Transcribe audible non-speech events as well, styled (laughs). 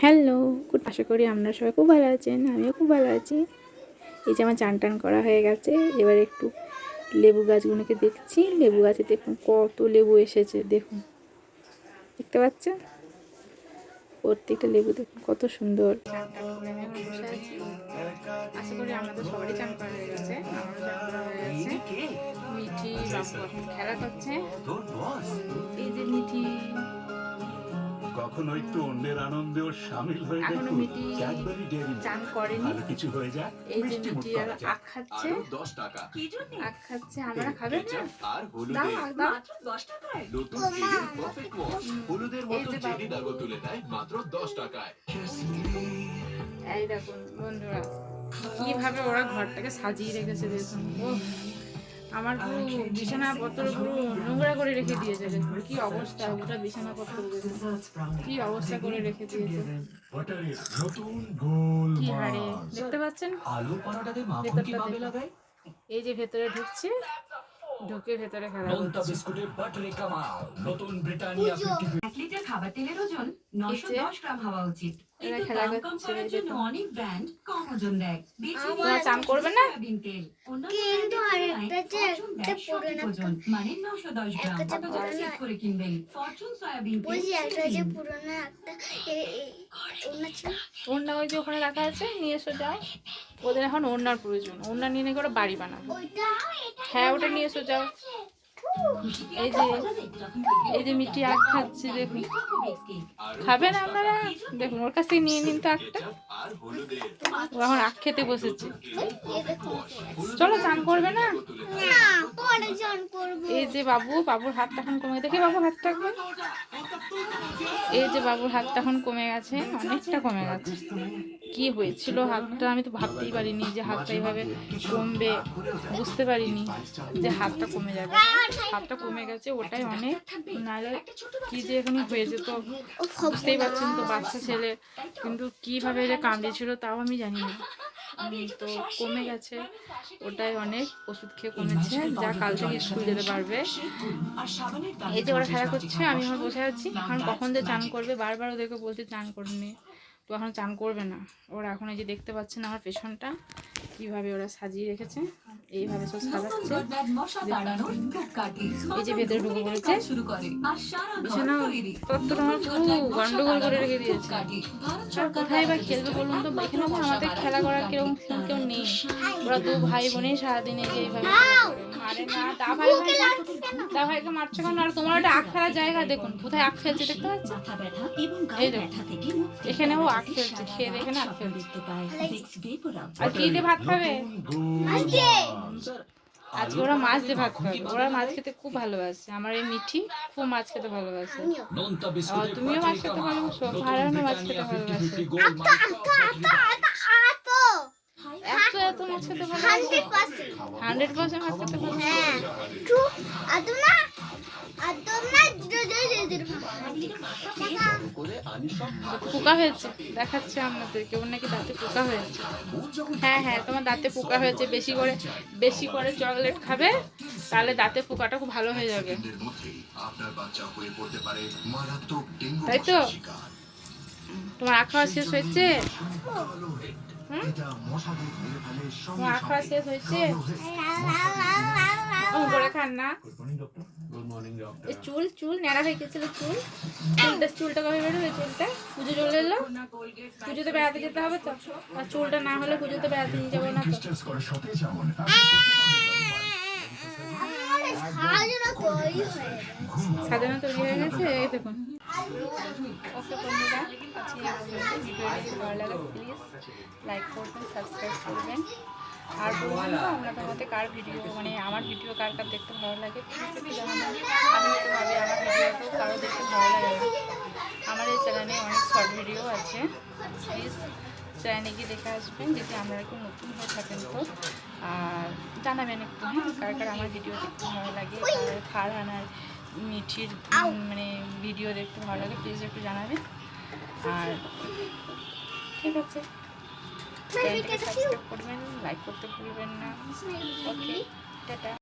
Hello, good আশা করি আপনারা সবাই খুব ভালো আছেন আমিও খুব ভালো আছি। এই যে আমার চান টান করা হয়ে গেছে, এবার একটু লেবু গাছগুলোকে দেখছি। লেবু গাছে দেখুন কত লেবু এসেছে, দেখুন। দেখতে পাচ্ছেন? প্রত্যেকটা লেবু দেখুন, কত সুন্দর। খেলা করছে। এই যে মিঠি। কখনো একটু অন্যের আনন্দেও সামিল হয়ে এখনও দেখুন। মিটি ক্যাডবেরি ডেয়ারি চান করেনি। ভালো কিছু হয়ে যায় এই যে মিষ্টি মুখ আর আখ খাচ্ছে। আরও দশ টাকা। আখ খাচ্ছে আমরা খাবে না? আর দাও হলুদের আখ দাও নতুন এরির পারফেক্ট ওয়াশ হলুদের মতো যে দাগও তুলে দেয় মাত্র দশ টাকায়। এই দেখুন বন্ধুরা কীভাবে ওরা ঘরটাকে সাজিয়ে রেখেছে দেখুন। ও আমার পুরো বিছানা পত্র পুরো নোংরা করে রেখে দিয়েছে কি অবস্থা ওটা বিছানা পত্র কি অবস্থা করে রেখে দিয়েছে। কি হারে দেখতে পাচ্ছেন। এই যে ভেতরে ঢুকছে ঢুকে ভেতরে খেলা নোনতা বিস্কুটে বাটারি কামাল নতুন ব্রিটানিয়া লিটার খাবার তেলের ওজন নশো এই যে, দশ গ্রাম হওয়া উচিত। এরা খেলা করছে, জন্য অনেক ব্র্যান্ড কম ওজন দেয়। তোমরা চান করবে না? সয়াবিন তেল। অন্যান্য কিন্তু আরেকটা যে একটা পুরনো মানে নশো গ্রাম। কত চেক করে কিনবেন? ফরচুন সয়াবিন বলছি একটা যে নিন। একটা এ- এ- ওড়না ছিল? ওড়না ওই যে ওখানে রাখা আছে নিয়ে এসো যাও। ওদের এখন ওড়নার প্রয়োজন ওড়না নিয়ে নাকি ওরা বাড়ি বানাবে। হ্যাঁ ওটা নিয়ে এসো যাও। এই যে এই যে মিষ্টি আখ খাচ্ছে, দেখুন। খাবেন আপনারা? দেখুন, ওর কাছ নিয়ে নিন তো আখটা ও এখন আখ খেতে বসেছে। চলো, চান করবে না? এই যে বাবু, বাবুর হাতটা এখন কমে দেখি বাবু হাতটা একবার এই যে বাবুর হাতটা এখন কমে গেছে, অনেকটা কমে গেছে। কি হয়েছিল হাতটা? আমি তো ভাবতেই পারিনি যে হাতটা এইভাবে কমবে। বুঝতে পারিনি যে হাতটা কমে যাবে। হাতটা কমে গেছে ওটাই অনেক। নাহলে কি যে এখানে হয়ে যেত বুঝতেই পারছেন তো বাচ্চা ছেলে। কিন্তু কীভাবে যে কামড়েছিল তাও আমি জানি না। (laughs) তো কমে গেছে ওটাই অনেক ওষুধ খেয়ে কমেছে যা কাল থেকে স্কুল যেতে পারবে। এই যে ওরা খেলা করছে আমি আমার বসে আছি কারণ কখন যে চান করবে বারবার ওদেরকে বলতে চান করনি। তো এখন চান করবে না। ওরা এখন এই যে দেখতে পাচ্ছেন আমার পেছনটা কীভাবে ওরা সাজিয়ে রেখেছে এইভাবে সব সাজাচ্ছে। এই যে ভেতরে ঢুকে পড়েছে। বিছানা তত্ত্ব আমার পুরো গন্ডগোল করে রেখে দিয়েছে। আর কোথায় বা খেলবে বলুন তো? এখানে আমাদের খেলা করার কেউ কেউ নেই ওরা দু ভাই বোনেই সারাদিন এই যে এইভাবে করে। আরে না মারছে আর তোমার আখ ফেলার জায়গা দেখুন কোথায় আখ ফেলছে দেখতে। ব্যথা থেকে আখ ফেলছে খেয়ে দেখে না আখ আর দিয়ে ভাত খাবে ওরা মাছ ভাত খাবে ওরা মাছ খেতে খুব ভালোবাসে আমার এই মিঠি খুব মাছ খেতে ভালোবাসে তুমিও মাছ খেতে ভালোবাসো ভাড়ানো মাছ খেতে ভালোবাসে ফিফটি গোল্ড এত এত মাছ খেতে ভালোবাসে হান্ড্রেড পার্সেন্ট মাছ খেতে ভালোবাসে হ্যাঁ। টু আদম না আদম না জিরো জিরো জিরো। পোকা হয়েছে? দেখাচ্ছে আপনাদেরকে। ওর নাকি দাঁতে পোকা হয়েছে। হ্যাঁ হ্যাঁ তোমার দাঁতে পোকা হয়েছে। বেশি করে বেশি করে চকলেট খাবে তাহলে দাঁতে পোকাটা খুব ভালো হয়ে যাবে। তাই তো? তোমার খাওয়া শেষ হয়েছে? খাওয়া শেষ হয়েছে করে খান না গুড মর্নিং ডক্টর এই চুল চুল ন্যাড়া হয়ে গেছিল চুল চুলটা চুলটা কবে বেরোবে চুলটা পুজো চলে এলো পুজোতে বেড়াতে যেতে হবে তো আর চুলটা না হলে পুজোতে বেড়াতে নিয়ে যাব না সাজানো তৈরি হয়ে গেছে হয়ে দেখুন ওকে বন্ধুরা আজকে ভিডিও যদি ভালো লাগে প্লিজ লাইক করবেন সাবস্ক্রাইব করবেন আর বলবেন তো আপনাদের মধ্যে কার ভিডিও মানে আমার ভিডিও কার কার দেখতে ভালো লাগে? প্লিজ একটু আমি ভাবি আমার ভিডিওটাও কারও দেখতে ভালো লাগে না। আমার এই চ্যানেলে অনেক শর্ট ভিডিও আছে। প্লিজ চ্যানেলে গিয়ে দেখে আসবেন, যদি আপনারা একটু নতুন হয়ে থাকেন তো। আর জানাবেন একটু হ্যাঁ কার কার আমার ভিডিও দেখতে ভালো লাগে ফারহানার মিঠির মানে ভিডিও দেখতে ভালো লাগে প্লিজ একটু জানাবে। আর ঠিক আছে। চ্যানেলটাকে সাবস্ক্রাইব করবেন লাইক করতে ভুলবেন না। Okay tata.